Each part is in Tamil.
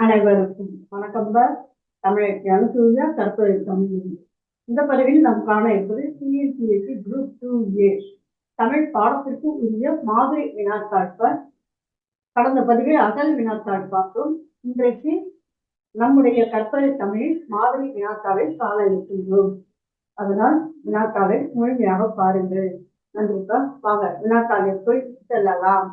அனைவருக்கும் வணக்கம் தான் தமிழக அனுசூயா தற்போதைய தமிழ் இந்த பதிவில் நாம் காண இருப்பது C S C S C group two A Tamil பாடத்திற்கு உரிய மாதிரி வினாத்தாட்பார் கடந்த பதிவில் அகல் வினாத்தாள் பார்த்தோம். இன்றைக்கு நம்முடைய கற்பனை தமிழில் மாதிரி வினாத்தாவை காண இருக்கின்றோம். அதனால் வினாத்தாவை முழுமையாக பாருங்கள். நன்றிப்பா வாங்க போய் செல்லலாம்.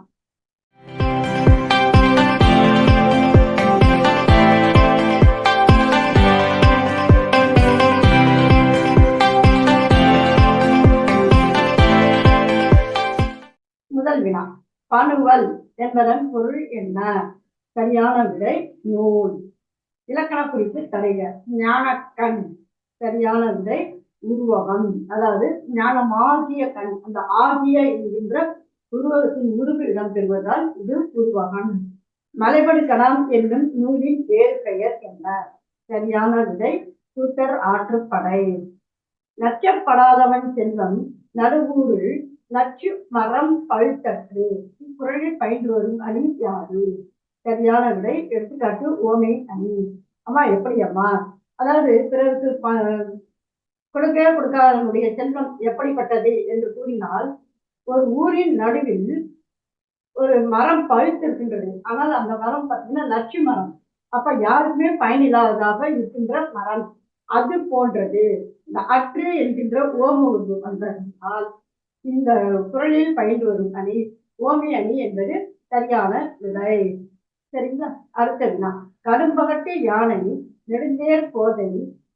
முதல் வினா. பணுவல் என்பதன் பொருள் என்ன? சரியான விடை நூல். இலக்கண குறிப்பு தடைய ஞானக்கண். சரியான விடை உருவகம். அதாவது ஞானமாகிய கண். அந்த ஆகிய என்கின்ற உருவகத்தின் உருவு இடம்பெறுவதால் இது உருவகம். மலைபடு கலாம் என்னும் நூலின் வேறு பெயர் என்ன? சரியான விடை சூத்தர் ஆற்றுப்படை. நச்சப்படாதவன் செல்வம் நடுவூரில் நச்சு மரம் பழுத்தற்று. இக்குறளில் பயின்று வரும் அணி யாது சரியான விடை எடுத்துக்காட்டு ஓமை அணி. அம்மா எப்படி அம்மா அதாவது பிறருக்கு கொடுக்க கொடுக்கவே கொடுக்காதவனுடைய செல்வம் எப்படிப்பட்டது என்று கூறினால் ஒரு ஊரின் நடுவில் ஒரு மரம் பழுத்திருக்கின்றது. ஆனால் அந்த மரம் பார்த்தீங்கன்னா நச்சு மரம். அப்ப யாருக்குமே பயனில்லாததாக இருக்கின்ற மரம். அது போன்றது. இந்த அற்று என்கின்ற ஓம உருவு வந்ததனால் இந்த குரலில் பயின்று வரும் அணி ஓமி அணி என்பது சரியான விடை சரிங்களா? அடுத்ததுனா கரும்பகட்டு யானை நெடுந்தேர் கோதை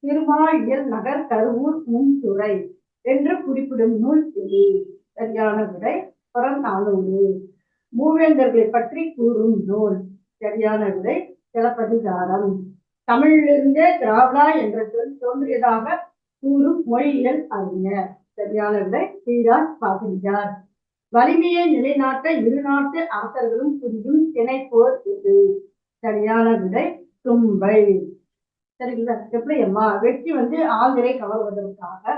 திருமாயியல் நகர் கருவூர் முன்துறை என்று குறிப்பிடும் நூல் இது. சரியான விடை புறநானூறு மூவேந்தர்களை பற்றி கூறும் நூல். சரியான விடை சிலப்பதிகாரம். தமிழிலிருந்தே திராவிடா என்ற சொல் தோன்றியதாக கூறும் மொழியியல் அறிஞர். சரியான விடை பகிர்ந்தார் வலிமையை நிலைநாட்ட இரு நாட்டு அரசர்களும் புரியும் திணைப்போர் இது. சரியான விடை தும்பை. சரிங்களா? எப்படி அம்மா வெற்றி வந்து ஆந்திரை கவர்வதற்காக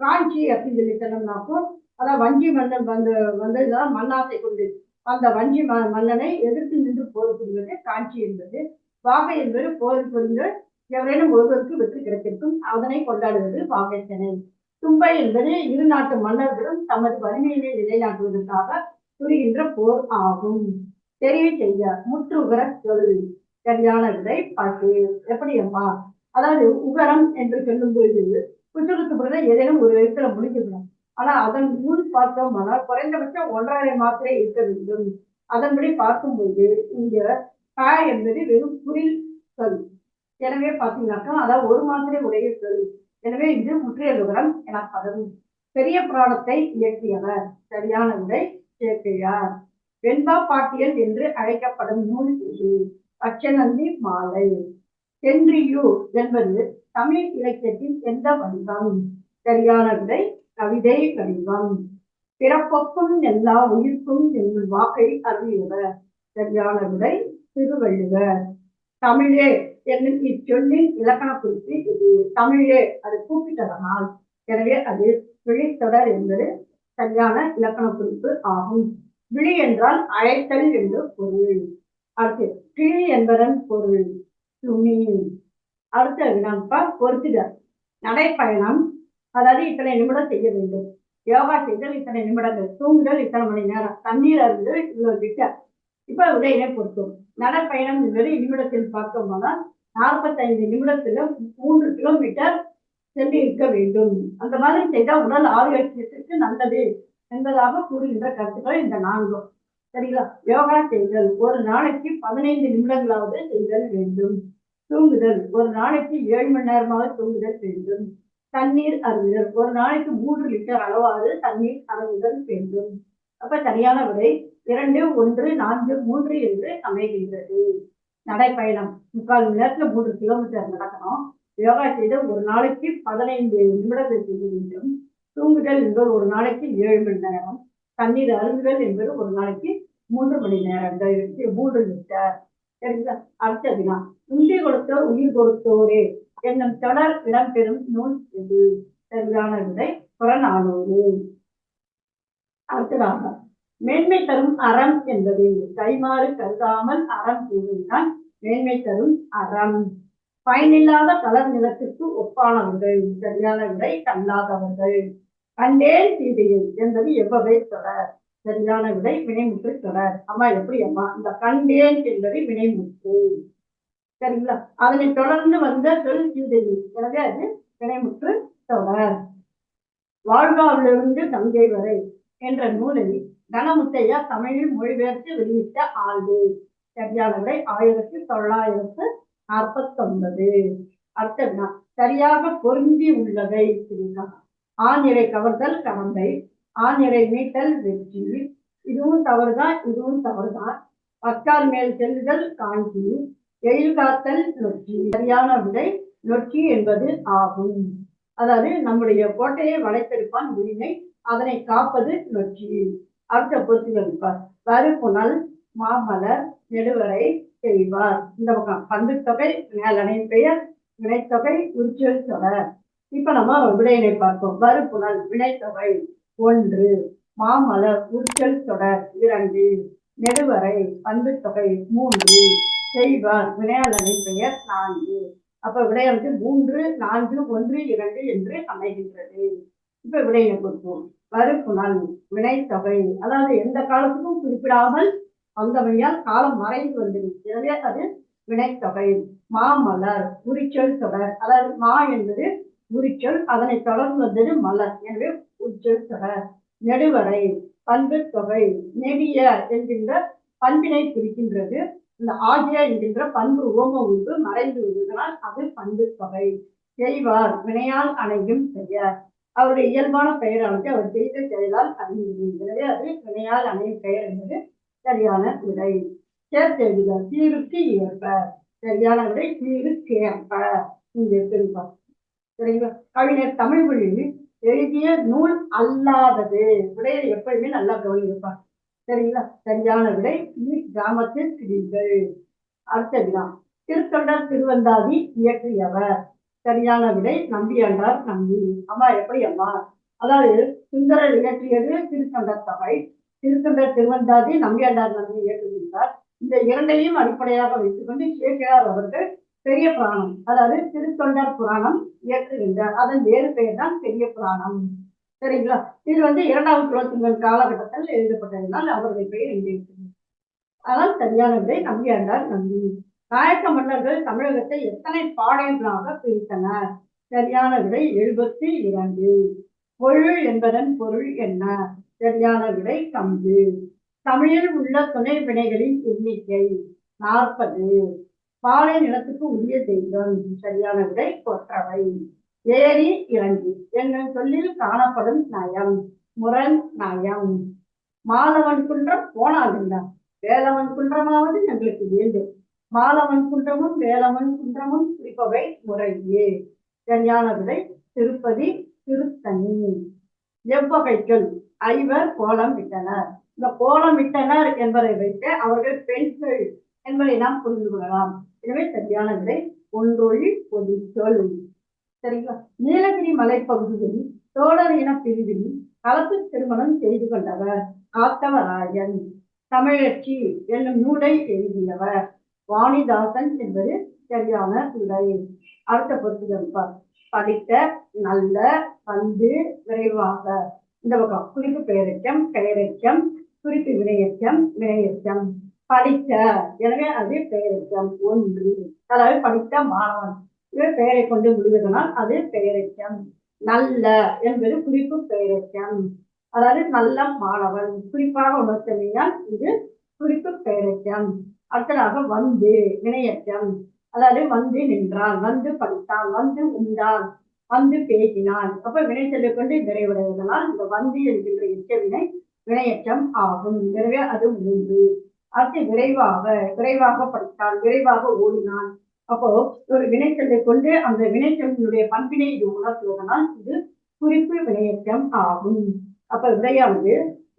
காஞ்சி அப்படின்னு சொல்லி சொன்னோம்னாக்கும் அதான் வஞ்சி மன்னன் வந்து வந்ததுதான் மன்னாத்தை கொண்டு. அந்த வஞ்சி ம மன்னனை எதிர்த்து நின்று போர் புரிவது காஞ்சி என்பது. வாகை என்பது போர் புரிந்து எவரேனும் ஒருவருக்கு வெற்றி கிடைத்திருக்கும். அதனை கொண்டாடுவது வாகை திணை தும்பை என்பது இரு நாட்டு மன்னர்களும் தமது வலிமையினை நிலைநாட்டுவதற்காக புரிகின்ற போர் ஆகும். தெரிவு செய்ய முற்றுகர சொல் சரியான விடை பாட்டு எப்படி அம்மா? அதாவது உகரம் என்று சொல்லும் பொழுது புத்தகத்து பிறகு ஏதேனும் ஒரு எழுத்துல முடிஞ்சுக்கணும் ஆனா அதன் நூல் பார்த்தோம்னால் குறைந்தபட்சம் ஒன்றரை மாத்திரை இருக்க வேண்டும். அதன்படி பார்க்கும்போது இங்க ப என்பது வெறும் புரில் சொல் எனவே பார்த்தீங்கன்னாக்கா அதாவது ஒரு மாத்திரை உடைய சொல் எனவே இது முற்றிய விவரம் எனப்படும் பெரிய புராணத்தை இயற்றியவர். சரியான விடை சேக்கிழார் வெண்பா பாட்டியல் என்று அழைக்கப்படும் நூல் இது பச்சனந்தி மாலை. சென்றியு என்பது தமிழ் இலக்கியத்தின் எந்த வடிவம்? சரியான விடை கவிதை வடிவம். பிறப்புக்கும் எல்லா உயிர்க்கும் என்னும் வாக்கை அறியவர் சரியான விடை திருவள்ளுவர். தமிழே என்னும் இச்சொல்லின் இலக்கண குறிப்பு இது தமிழே அது கூப்பிட்டதனால் எனவே அது விழித்தொடர் என்பது சரியான இலக்கண குறிப்பு ஆகும். விழி என்றால் அழைத்தல் என்று பொருள். அடுத்து கிழி என்பதன் பொருள் துணி. அடுத்த வினாப்பா பொறுத்துதல் நடைப்பயணம் அதாவது இத்தனை நிமிடம் செய்ய வேண்டும். யோகா செய்தல் இத்தனை நிமிடங்கள். தூங்குதல் இத்தனை மணி நேரம். தண்ணீர் அருந்தல் இவ்வளவு லிட்டர் இப்ப உடையினை பொருத்தும் நடைப்பயணம் என்பது நிமிடத்தில் பார்த்தோம்னா நாற்பத்தைந்து நிமிடத்துல மூன்று கிலோமீட்டர் சென்று இருக்க வேண்டும். அந்த மாதிரி செய்தால் உடல் ஆரோக்கியத்திற்கு நல்லது என்பதாக கூறுகின்ற கருத்துக்கள் இந்த நான்கும் சரிங்களா? யோகா செய்தல். ஒரு நாளைக்கு பதினைந்து நிமிடங்களாவது செய்தல் வேண்டும். தூங்குதல். ஒரு நாளைக்கு ஏழு மணி நேரமாவது தூங்குதல் வேண்டும். தண்ணீர் அருந்துதல். ஒரு நாளைக்கு மூன்று லிட்டர் அளவாவது தண்ணீர் அருந்துதல் வேண்டும். அப்ப சரியான விடை இரண்டு ஒன்று நான்கு மூன்று என்று அமைகின்றது. நடைப்பயணம். முக்கால் மணி நேரத்துல மூன்று கிலோமீட்டர் நடக்கணும். யோகா செய்தல் ஒரு நாளைக்கு பதினைந்து நிமிடங்கள் செய்ய வேண்டும். தூங்குதல் என்பது ஒரு நாளைக்கு ஏழு மணி நேரம். தண்ணீர் அருந்துதல் என்பது ஒரு நாளைக்கு மூன்று மணி நேரங்கள் மூன்று லிட்டர். சரிங்களா? அடுத்த வினா உண்டி கொடுத்தோர் உயிர் கொடுத்தோரே. என்னும் தொடர் இடம்பெறும் நூல் இது சரியான விடை புறநானூறு. அடுத்ததாக மேன்மை தரும் அறம் என்பது கைமாறு கருதாமல் அறம் கூறுகிறான் மேன்மை தரும் அறம். பயனில்லாத கலர் நிலத்திற்கு ஒப்பானவர்கள் சரியான விடை கல்லாதவர்கள். கண்டேன் சீதையை என்பது எவ்வகை தொடர் சரியான விடை வினைமுற்று தொடர். அம்மா எப்படி அம்மா? இந்த கண்டேன் என்பது வினைமுற்று. சரிங்களா? அதனை தொடர்ந்து வந்த சொல் சீதையை எனவே அது வினைமுற்று தொடர். வாழ்வாவிலிருந்து தங்கை வரை என்ற நூலில் கனமுத்தையா தமிழில் மொழிபெயர்த்து வெளியிட்ட ஆண்டு. சரியான விடை ஆயிரத்தி தொள்ளாயிரத்து நாற்பத்தொன்பது. அடுத்ததுனா சரியாக பொருந்தி உள்ளதை சரிங்களா கவர்தல் கடந்தை ஆணிரை மீட்டல் வெற்றி. இதுவும் தவறுதான் இதுவும் தவறுதான் பக்கால் மேல் செல்லுதல் காஞ்சி எயில் காத்தல் நொச்சி சரியான விடை நொச்சி என்பது ஆகும். அதாவது நம்முடைய கோட்டையை வளைத்தெடுப்பான் உரிமை அதனை காப்பது நொச்சி. அடுத்த பொறுத்துகள் வைப்பார் வறுப்புணல் மாமலர் நெடுவரை செய்வார். இந்த பக்கம் பந்து தொகை மேலணை பெயர் வினைத்தொகை உரிச்சொல் தொடர் இப்ப நம்ம விடையினை பார்ப்போம். வறுப்புணல் வினைத்தொகை ஒன்று. மாமலர் உரிச்சொல் தொடர் இரண்டு. நெடுவரை பந்து தொகை மூன்று. செய்வார். வினையாளனை பெயர் நான்கு. அப்ப விடையானது மூன்று நான்கு ஒன்று இரண்டு என்று அமைகின்றது. இப்ப விடையை கொடுப்போம். வறுப்புணல் வினைத்தொகை அதாவது எந்த காலத்துக்கும் குறிப்பிடாமல் வந்தவையால் காலம் மறைந்து வந்திருக்கு எனவே அது வினைத்தொகை மாமலர் உரிச்சொல் தொடர். அதாவது மா என்பது உரிச்சொல் அதனை தொடர்ந்து வந்தது மலர். எனவே உரிச்சொல் தொடர். நெடுவரை பண்பு தொகை நெடிய என்கின்ற பண்பினை குறிக்கின்றது. இந்த ஆகிய என்கின்ற பண்பு ஓம உருவு மறைந்து விடுவதனால் அது பண்பு தொகை செய்வார் வினையால் அணையும் செய்ய அவருடைய இயல்பான பெயரானது அவர் செய்த செயலால் அணிந்தது எனவே அது வினையால் அணையும் பெயர் என்பது சரியான விடை. சேர்த்தெழுதுக சீருக்கு ஏற்ப. சரியான விடை சீருக்கு ஏற்ப. இங்க சரிங்களா? கவிஞர் தமிழ் மொழியில் எழுதிய நூல் அல்லாதது. விடையை எப்பயுமே நல்லா கவனிப்பார் சரிங்களா? சரியான விடை கிராமத்து கிராமத்தில் அடுத்த வினா திருத்தொண்டர் திருவந்தாதி இயற்றியவர். சரியான விடை நம்பி என்றார் நம்பி. அம்மா எப்படி அம்மா? அதாவது சுந்தரர் இயற்றியது திருத்தொண்டர் தொகை திருத்தொண்டர் திருவந்தாதி நம்பியாண்டார் நம்பி இயற்றுகின்றார். இந்த இரண்டையும் அடிப்படையாக வைத்துக்கொண்டு சேக்கிழார் அவர்கள் பெரிய புராணம் அதாவது திருத்தொண்டர் புராணம் இயற்றுகின்றார். அதன் வேறு பெயர் தான் பெரிய புராணம். சரிங்களா? இது வந்து இரண்டாவது குலோத்துங்கல் காலகட்டத்தில் எழுதப்பட்டதினால் அவருடைய பெயர் இங்கே இருக்கிறது ஆனால் சரியான விடை என்றார் நம்பி. நாயக்க மன்னர்கள் தமிழகத்தை எத்தனை பாளையங்களாக பிரித்தனர்? சரியான விடை எழுபத்தி இரண்டு. பொருள் என்பதன் பொருள் என்ன? சரியான விடை கம்பு. தமிழில் உள்ள துணை வினைகளின் எண்ணிக்கை நாற்பது. பாலை நிலத்துக்கு உரிய தெய்வம். சரியான விடை கொற்றவை. ஏரி இறங்கி என்ற சொல்லில் காணப்படும் நயம் முரண் நயம். மாதவன் குன்றம் போனாதுண்டா வேலவன் குன்றமாவது எங்களுக்கு வேண்டும். மாலவன் குன்றமும் வேலவன் குன்றமும் குறிப்பவை முறையே. சரியான விடை திருப்பதி திருத்தணி. எவ்வகைகள்? ஐவர் கோலம் விட்டனர் இந்த கோலம் விட்டனர் என்பதை வைத்து அவர்கள் பெண்கள் என்பதை நாம் புரிந்து கொள்ளலாம். எனவே சரியான விடை ஒன்றொழி பொது சொல் சரிங்களா? நீலகிரி மலைப்பகுதியில் தோழர் இன பிரிவில் கலப்பு திருமணம் செய்து கொண்டவர் காத்தவராயன் தமிழச்சி என்னும் நூலை எழுதியவர். வாணிதாசன் என்பது சரியான பிள்ளை. அடுத்த பொறுத்து படித்த நல்ல வந்து விரைவாக. இந்த பக்கம் குறிப்பு பெயரச்சம் பெயரச்சம் குறிப்பு வினையச்சம் வினையச்சம். படித்த எனவே அது பெயரச்சம் ஒன்று. அதாவது படித்த மாணவன். இது பெயரை கொண்டு முடிவதனால் அது பெயரச்சம். நல்ல என்பது குறிப்பு பெயரச்சம். அதாவது நல்ல மாணவன். குறிப்பாக உணர்த்தமையால் இது குறிப்பு பெயரச்சம். அடுத்ததாக வந்து வினையற்றம் அதாவது வந்து நின்றான் வந்து படித்தான் வந்து உண்டான் வந்து பேசினான். அப்ப வினை சொல்லிக் கொண்டு நிறைவடைவதனால் இந்த வந்து என்கின்ற எச்ச வினை வினையற்றம் ஆகும். எனவே அது மூன்று. அடுத்து விரைவாக விரைவாக படித்தான் விரைவாக ஓடினான். அப்போ ஒரு வினைச்சொல்லை கொண்டு அந்த வினைச்சொல்லினுடைய பண்பினை இது உணர்த்துவதனால் இது குறிப்பு வினையற்றம் ஆகும். அப்ப விடையானது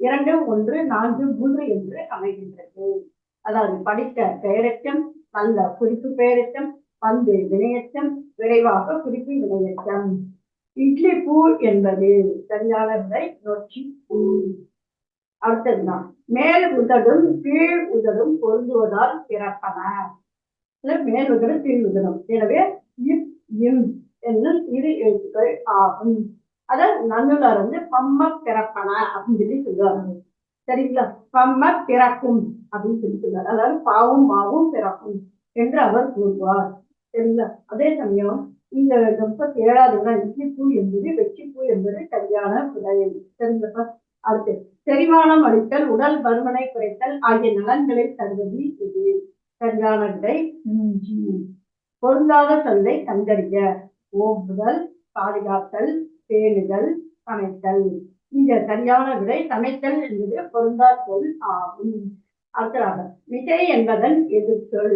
இரண்டு ஒன்று நான்கு மூன்று என்று அமைகின்றது. அதாவது படித்த பெயரச்சம் நல்ல குறிப்பு பெயரச்சம் பந்து வினையச்சம் விரைவாக குறிப்பு வினையச்சம் இட்லி பூ என்பது சரியான விடை நொச்சி பூ அடுத்ததுதான் மேல் உதடும் கீழ் உதடும் பொருந்துவதால் பிறப்பன மேல் உதடும் கீழ் உதடும். எனவே இப் இம் என்னும் இரு எழுத்துக்கள் ஆகும். அதாவது நன்னுலார் வந்து பம்ம பிறப்பன அப்படின்னு சொல்லி சொல்லுவாங்க. சரிங்களா? பம்ம பிறக்கும் அப்படின்னு சொல்லி அதாவது பாவும் மாவும் பிறக்கும் என்று அவர் கூறுவார். சரிங்களா? அதே சமயம் இந்த முப்பத்தி ஏழாவது வினா இட்லிப்பூ என்பது வெற்றிப்பூ என்பது சரியான விடை சரிங்களா அடுத்து செரிமானம் அளித்தல் உடல் பருமனை குறைத்தல் ஆகிய நலன்களை தருவது இது. சரியான விடை இஞ்சி. பொருந்தாத சொல்லை கண்டறிய. ஓம்புதல் பாதுகாத்தல் பேணுதல் அமைத்தல் இந்த சரியான விடை சமைத்தல் என்பது பொருந்தா சொல் ஆகும். அடுத்ததாக மிகை என்பதன் எதிர்ச்சொல்.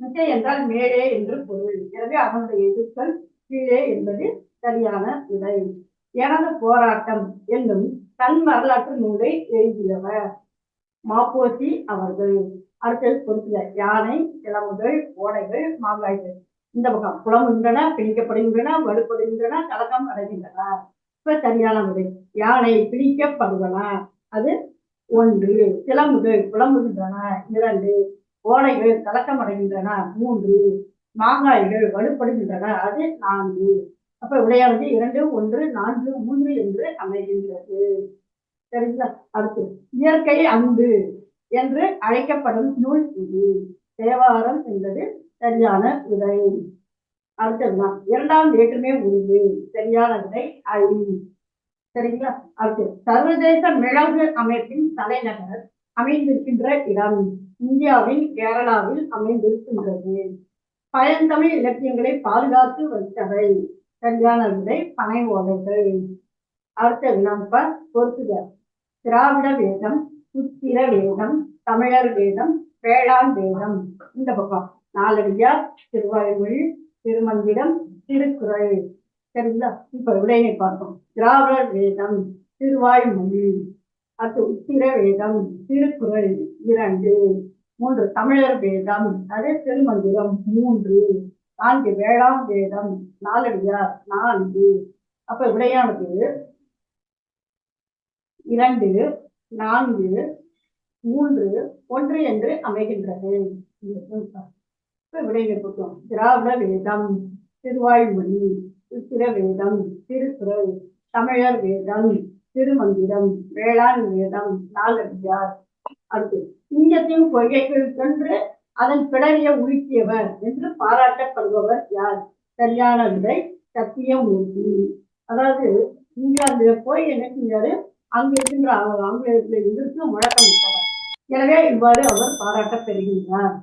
மிகை என்றால் மேலே என்று பொருள். எனவே அவனுடைய எதிர்ச்சொல் கீழே என்பது சரியான விடை. எனது போராட்டம் என்னும் தன் வரலாற்று நூலை எழுதியவர் மாப்போசி அவர்கள். அடுத்தது பொறுத்துல யானை கிளம்புகள் ஓடைகள் மாங்காய்கள். இந்த பக்கம் புலமுகின்றன பிணிக்கப்படுகின்றன வலுப்படுகின்றன கலக்கம் அடைகின்றன. இப்ப சரியான முறை யானை பிணிக்கப்படுவன அது ஒன்று. கிளம்புகள் புலம்புகின்றன. இரண்டு. ஓலைகள் கலக்கமடைகின்றன. மூன்று. மாங்காய்கள் வலுப்படுகின்றன. அது நான்கு. அப்ப விடையானது இரண்டு ஒன்று நான்கு மூன்று என்று அமைகின்றது. சரிங்களா? அடுத்து. இயற்கை அன்பு என்று அழைக்கப்படும் நூல் இது. தேவாரம் என்பது சரியான விடை. அடுத்ததுதான் இரண்டாம் ஏற்றுமே உருவு சரியான விடை ஐ. சரிங்களா? அடுத்து சர்வதேச மிளகு அமைப்பின் தலைநகர் அமைந்திருக்கின்ற இடம் இந்தியாவின் கேரளாவில் அமைந்திருக்கின்றது. பழந்தமிழ் இலக்கியங்களை பாதுகாத்து வைத்தவை. சரியான விடை பனை ஓலைகள். அடுத்தது நம்ம பொறுத்துக திராவிட வேதம் புத்திர வேதம் தமிழர் வேதம் வேளாண் வேதம். இந்த பக்கம் நாலடியார் திருவாய்மொழி திருமந்திரம் திருக்குறள். சரிங்களா? இப்ப விடையை பார்த்தோம் திராவிடர் வேதம் திருவாய்மொழி. அது உத்திர வேதம் திருக்குறள் இரண்டு. மூன்று தமிழர் வேதம். அது திருமந்திரம் மூன்று. நான்கு வேளாண் வேதம் நாலடியார் நான்கு. அப்ப விடையானது இரண்டு நான்கு மூன்று ஒன்று என்று அமைகின்றது. இப்ப போட்டோம் திராவிட வேதம் திருவாய்மொழி உத்திர வேதம் திருக்குறள் தமிழர் வேதம் திருமந்திரம் வேளாண் வேதம் நாலடியார் அடுத்து இங்கத்தையும் கொள்கைகள் சென்று அதன் பிடரிய உலுக்கியவர் என்று பாராட்டப்படுபவர் யார்? சரியான விடை சத்தியமூர்த்தி. அதாவது இங்கிலாந்துல போய் என்ன செஞ்சாரு? அங்க இருக்கின்ற அவர் எதிர்த்து முழக்கம் எனவே இவ்வாறு அவர் பாராட்டப் பெறுகின்றார்.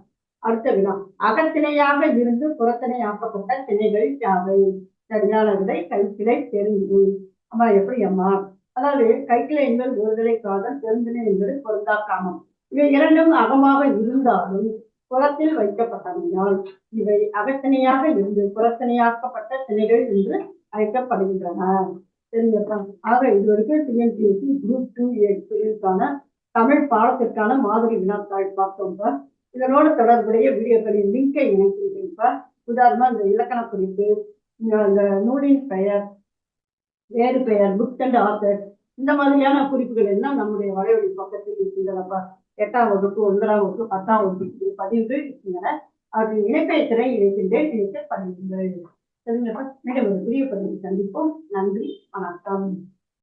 அடுத்த வினா. அகத்திணையாக இருந்து புறத்திணையாக்கப்பட்ட திணைகள் யாவை? சரியான விடை கைக்கிளை தெரிந்து. அம்மா எப்படி அம்மா? அதாவது கைக்கிளை என்பது ஒருதலை காதல் பெருந்திணை என்பது பொருந்தா காமம். இவை இரண்டும் அகமாக இருந்தாலும் புறத்தில் வைக்கப்பட்டமையால் இவை அகத்திணையாக இருந்து புறத்திணையாக்கப்பட்ட திணைகள் என்று அழைக்கப்படுகின்றன. சரிங்கப்பா ஆக இது வரைக்கும் டிஎன்பிஎஸ்சி குரூப் டூ எயிட் பிரிவுக்கான தமிழ் பாடத்திற்கான மாதிரி வினாத்தாள் பார்த்தோம்ப்பா இதனோடு தொடர்புடைய வீடியோக்களின் லிங்கை இணைக்கின்றேன்ப்பா உதாரணமா இந்த இலக்கண குறிப்பு அந்த நூலின் பெயர் வேறு பெயர் புக் அண்ட் ஆத்தர் இந்த மாதிரியான குறிப்புகள் எல்லாம் நம்முடைய வலைவழி பக்கத்தில் இருக்கின்றனப்பா. எட்டாம் வகுப்பு ஒன்பதாம் வகுப்பு பத்தாம் வகுப்பு பதிவு இருக்கின்றன. அவற்றின் இணைப்பை திரை இணைக்கின்றேன். இணைத்து பதிவுங்கள் சரிங்களா? மீண்டும் ஒரு புதிய பதிவு சந்திப்போம். நன்றி. வணக்கம்.